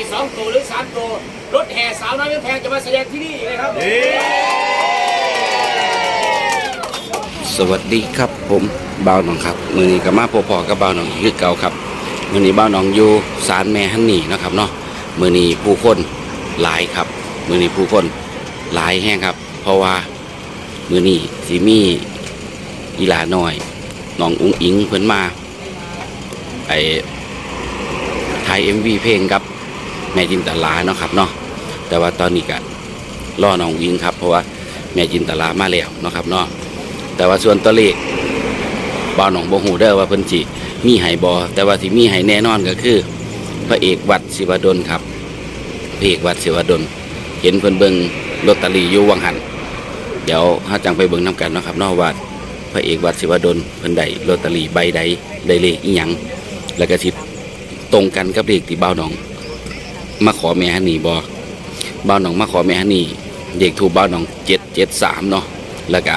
อีกสองตัวหรือสามตัวรถแห่สาวน้อยแพงจะมาแสดงที่นี่เลยครับ สวัสดีครับผมบ่าวหนองครับ มือนี้ก็มาพอๆกับบ่าวหนองคือเก่าครับ มือนี้บ่าวหนองอยู่ศาลแม่ฮันนี่นะครับเนาะมือนี้ผู้คนหลายครับ มือนี้ผู้คนหลายแห้งครับ เพราะว่ามือนี้สิมีอีหลาน้อยน้องอุ้งอิงเพิ่นมาไอถ่ายเอ็มวีเพลงกับ แม่จินตลาเนาะครับเนาะแต่ว่าตอนนี้ก็รอน้องอุ้งอิงครับ เพราะว่าแม่จินตลามาแล้วเนาะครับเนาะแต่ว่าส่วนตัวเลขบ่าวหนองบ่ฮู้เด้อว่าเพิ่นสิมีให้บ่แต่ว่าที่มีให้แน่นอนก็คือ พระเอกวัดศิวดลครับพระเอกวัดศิวดลเห็นเพิ่นเบิ่งลอตเตอรี่อยู่วังหันเดี๋ยวเฮาจังไปเบิ่งนํกันเนาะครับเนาะว่าพระเอกวัดศิวดลเพิ่นได้ลอตเตอรี่ใบใดได้เลขอีหยังแล้วก็สิตรงกันกับเลขที่บ่าวหนอง มาขอแม่ฮันนี่บ่บ่าวหนองมาขอแม่ฮันนี่เด็กถูกบ่าวหนอง773เจ็ดสามเนาะแล้วก็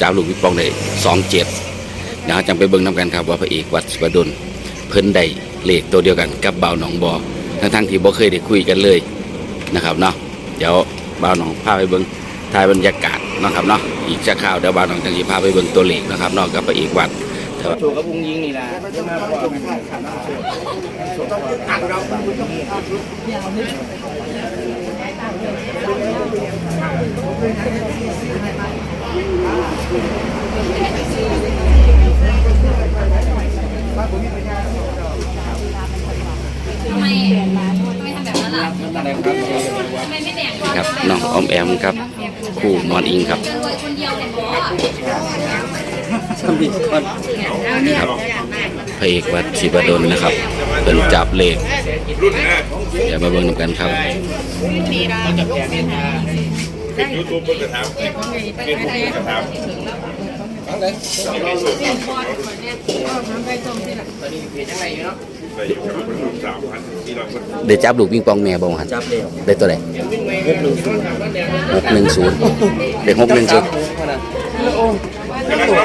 จ้าลูกวิปองได้สองเจ็ดเดี๋ยวจังไปเบิ่งน้ำกันครับว่าพระเอกวัดสุวดลเพิ่นได้เลขตัวเดียวกันกับบ่าวหนองบอทั้งทั้งที่บ่เคยได้คุยกันเลยนะครับเนาะเดี๋ยวบ่าวหนองพาไปเบิ่งถ่ายบรรยากาศนะครับเนาะอีกสักคราวเดี๋ยวบ่าวหนองจังสิพาไปเบิ่งตัวเลขนะครับเนาะกับพระเอกวัดช่ว่าถูกกับอุ้งยิงนี่นะอัดเรา ทำไมทำไมทำแบบนั้นล่ะทำไมไม่แบ่งครับน้องออมแอมครับ คู่มอนอิงครับ คนเดียวเลยบอ ครับพระเอกวัดศิวดลนะครับเพิ่นจับเลขเดี๋ยวมาเบิ่งน้ำกันครับยูทูบเพิ่งกระทำเฟซบุ๊กกระทำไปอยู่กับคนสามพันที่เราคนได้จับลูกปิงปองแม่บ่หันจับเร็วได้ตัวใดหกหนึ่งศูนย์เด็กหกหนึ่งศูนย์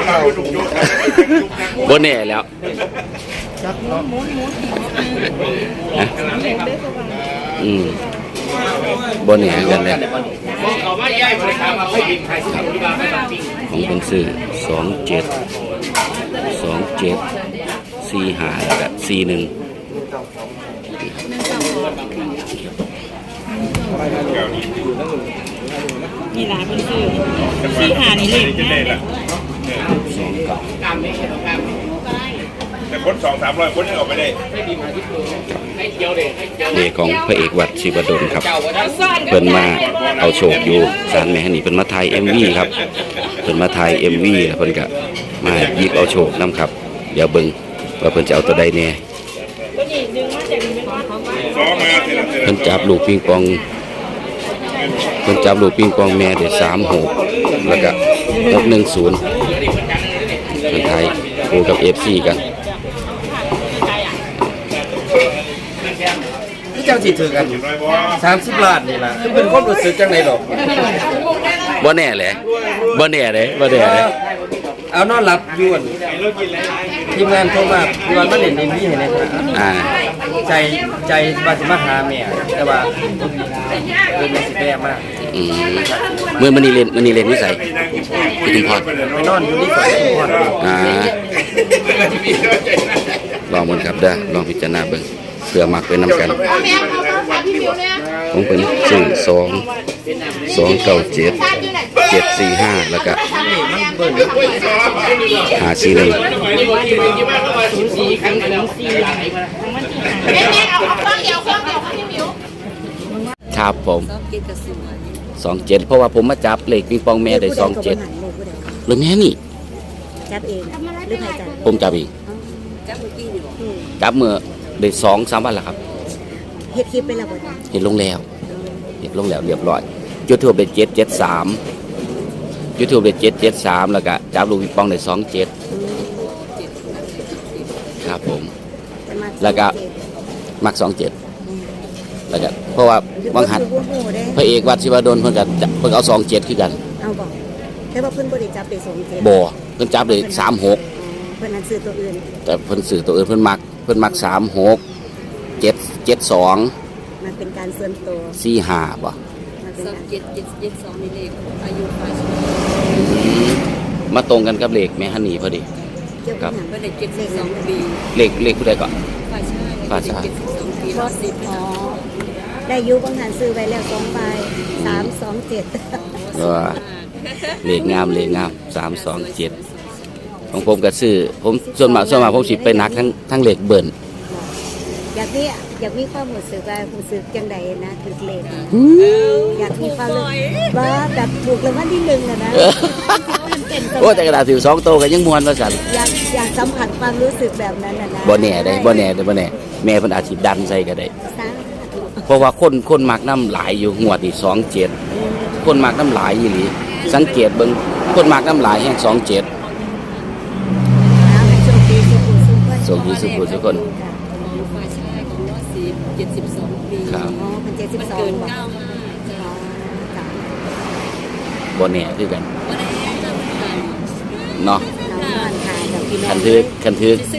มาบนแน่แล้วอืมบนแน่กันเลยมองเขาว่าย่ายบริการมาให้บินไทยสิบบาทไม่บาทปีของเป็นซื้อสองเจ็ดสองเจ็ดสี่หาแล้วก็สี่หนึ่งนี่ร้านมันคือที่หานี่เลขจะได้ละ สองก้าตามไม่ใช่ตรงกางแต่คนสองสามร้อยคนยังออกไปได้ให้ดีมาที่ตัวให้เที่ยวเด็ให้เที่ยวเลของพระเอกวัดศิวดลครับ เพิ่นมาเอาโชคอยู่สารแม่ฮันนี่เพิ่นมาถ่าย MV ครับเพิ่นมาถ่าย MV แล้วเพิ่นก็มาหยิบเอาโชคนํครับเดี๋ยวเบิ่งว่าเพิ่นจะเอาตัวใดแน่ตัวนี้ดึงมาจากนี้เป็นของเขาว่าซ้อมมาเพิ่นจับลูกปิงปองเพิ่นจับลูกปิงปองแม่ได้3 6แล้วก็610 เพิ่นไทยคู่กับเอฟซีกันที่เจ้าจีถือกันสามสิบล้านนี่ล่ะคือเป็นคนรู้สึกจังไหนหรอก บ่แน่เลยบ่แน่เลยบ่แน่เลยเอานอนหลับอยวนทีมงานโทรมาพี่วันมาเล่นเอ็มวีให้ในครับอ่าใจใจบาสิมาหาแม่แต่ว่าเรื่องนี้สิแย่มากอืมมื้อมื้อนี้เล่นมื้อนี้เล่นนิสัยพี่ถึงพอดไปนอนอยู่ที่สวนทุกวันอ่าลองมันครับเด้อลองพิจารณาเบิ่งเพื่อมักไปนำกันผมเป็นสื่อสองสองเก้าเจ็ดเจ็ดสี่ห้าแล้วก็หาสี่หนึ่งครับผมสองเจ็ดเพราะว่าผมมาจับเลขปิงปองแม่ได้สองเจ็ดหรือแม่นี่จับเองหรือใครจับผมจับอีกจับเมื่อกี้นี่บอกจับเมื่อได้สองสามวันแล้วครับ เฮ็ดคลิปไปแล้วบ่จ๊ะเห็นลงแล้วเห็นลงแล้วเรียบร้อยยูทูบได้เจ็ดเจ็ดสามยูทูบได้เจ็ดเจ็ดสามแล้วก็จับลูกปิงปองได้สองเจ็ดครับผม จะมาแล้วก็ มักสองเจ็ดแล้วก็เพราะว่าวังหันเพิ่นบ่ฮู้เด้พระเอกวัดศิวดลเพิ่นก็จับเพิ่นเอาสองเจ็ดคือกันเอาบอกแต่ว่าเพิ่นบ่ได้จับไปสองเจ็ดบ่เพิ่นจับเลยสามหก เพิ่นนั้นซื้อตัวอื่นแต่เพิ่นสื่อตัวอื่นเพิ่นมักเพิ่นมักสามหก เจ็ดเจ็ดสองมันเป็นการส่วนตัวสี่ห้าบ่มันเป็นสองการเจ็ดเจ็ดเจ็ดสองนี่เลขอายุฝ่ายชายมาตรงกันกับเลขแม่ฮันนี่พอดี เกี่ยวครักับบหนังเป็นเด็กเจ็ดสิบสองปีเลขเลขผู้ใดก่อน ฝ่ายชายฝ่ายชาย เจ็ดสิบสองปีรรอถดสิบอ๋อได้อยุบางหันซื้อไปแล้วสองใบสามสองเจ็ดว่าเลขงามเลขงามสามสองเจ็ดของผมก็ซื้อผมส่วนมากส่วนมากผมสิไปนักทั้งทั้งเลขเบิ่น อยากมีอยากมีความรู้สึกว่ารู้สึกจังใดนะถือเลขอยากมีความรู้ว่าแบบถูกรางวัลที่หนึ่งอะนะโอ้แต่กระดาษถือสองโตวก็ยังมวนว่าสันอยากอยากสัมผัสความรู้สึกแบบนั้นนะนะบ่แน่ได้บ่แน่ได้บ่แน่แม่เพิ่นอาจสิดันใส่ก็ได้สาธุเพราะว่าคนคนมักน้ำหลายอยู่งวดนี่สองเจ็ดคนมักน้ำหลายอีหลีสังเกตเบิ่งคนมักน้ำหลายแห่งสองเจ็ดแล้วให้โชคดีสุขุสุขคน โชคดีสุขุทุกคนฝ่ 72 ปีครับ อ๋อเป็นเจ็ดสิบสองเกินเก้าห้าจ้ะบนเนี่ยคือกันวันเนกัเนาะคันคันถือคันถือจะซ้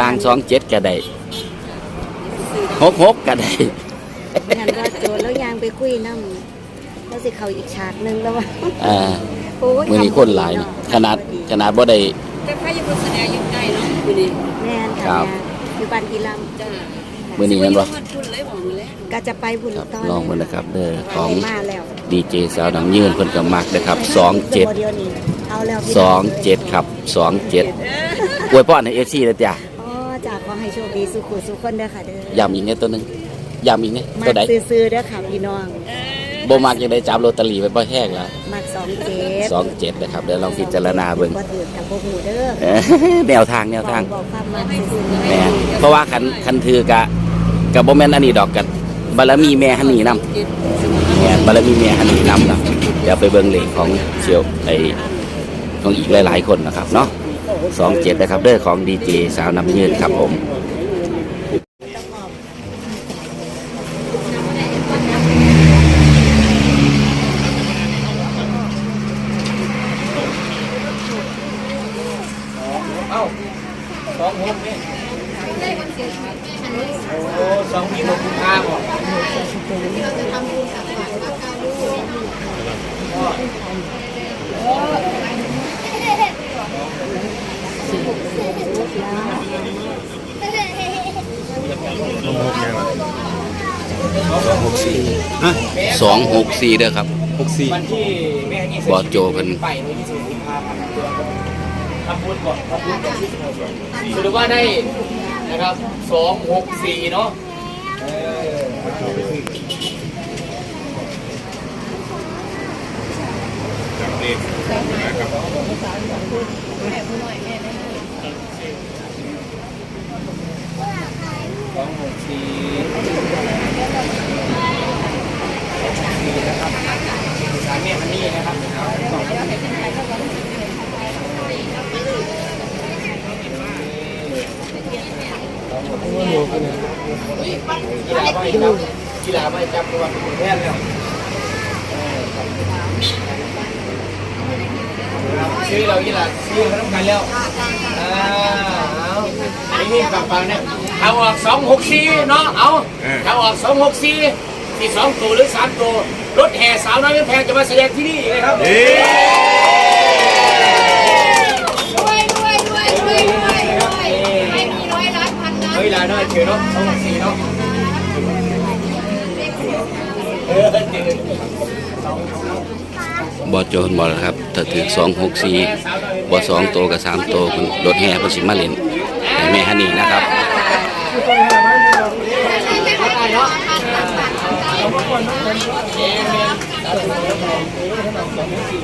อางสองเจ็ดกระได้หกหกกระได้ งานว่าโจรแล้วยางไปคุยน้ำแล้วสิเขาอีกฉากหนึ่งแล้วว่าอ่า โอ้ยมือนี้คนหลายขนาดขนาดบ่ได้ำแต่พระยังคนแสนาอยู่ไกลเนาะอยู่นี่แม่นครับอยู่บ้านพี่ลำจ้า มื้อนี้แม่นบ่มันพูดเลยบอกเลยก็จะไปบุญครับต่อลองเบิ่งนะครับเด้อของมาแล้วดีเจสาวหนังยืนเพิ่นก็มักนะครับสองเจ็ดเดียวนี้เอาแล้วพี่สองเจ็ดครับสองเจ็ดอวยพรให้ FC เลยจ้ะอ๋อจ้าขอให้โชคดีสุขุสุขคนเด้อค่ะเด้อย้ำอีกเนี่ยตัวหนึงย้ำอีกเนี่ยมาตัวใดซื้อๆเด้อค่ะพี่น้อง บ่มักยังได้จับลอตเตอรี่ไปบ่แห้งแล้วมักสองเจ็ดสองเจ็ดนะครับเดี๋ยวลองพิจารณาเบิ่งบ่ถือกับบ่หูเด้อเอ้อแนวทางแนวทางบอกความมักซื่อๆแม่เพราะว่าคันคันถือกะกะบ่แม่นอันนี้ดอกกันบารมีแม่ฮันนี่นํแม่นบารมีแม่ฮันนี่นํนะเดี๋ยวไปเบิ่งเลขของเสี่ยวไอของอีกหลาย ๆ คนนะครับเนาะ27นะครับเด้อของดีเจสาวนำยืนครับผม สองหกนี่โอ้สองมีหกกุมภาพันธ์ 264เด้อครับวันที่แม่ยี่สิบอโจเพิ่นไปในยี่สิบกุมภาพันธ์ทำบุญก่อนทำบุญก่อนที่สิบหกสรุปว่าได้นะครับสองหกสี่เนาะเออสองหกสี่สี่นะครับสามเมตรอันนี้นะครับ กีฬาไม่จับกีฬาไม่จับตัวแพ้แล้วซื้อเรากีฬาซื้อเขาต้องการแล้วอ่าเอาอันนี้ฟังๆเนี่ยเอาออกสองหกสี่เนาะเอาเอาออกสองหกสี่ที่สองตัวหรือสามตัวรถแห่สาวน้อยเป็นแพงจะมาแสดงที่นี่นะครับานพันล้าเฮ้ยลาน้อยเถือเนาะสองสีเนาะบอโจนบอแล้วครับถ้าถือ264บ่สองโตกับสามโตวเพิ่นรถแห่เพิ่นสิมาเล่นให้แม่ฮันนี่นะครับเ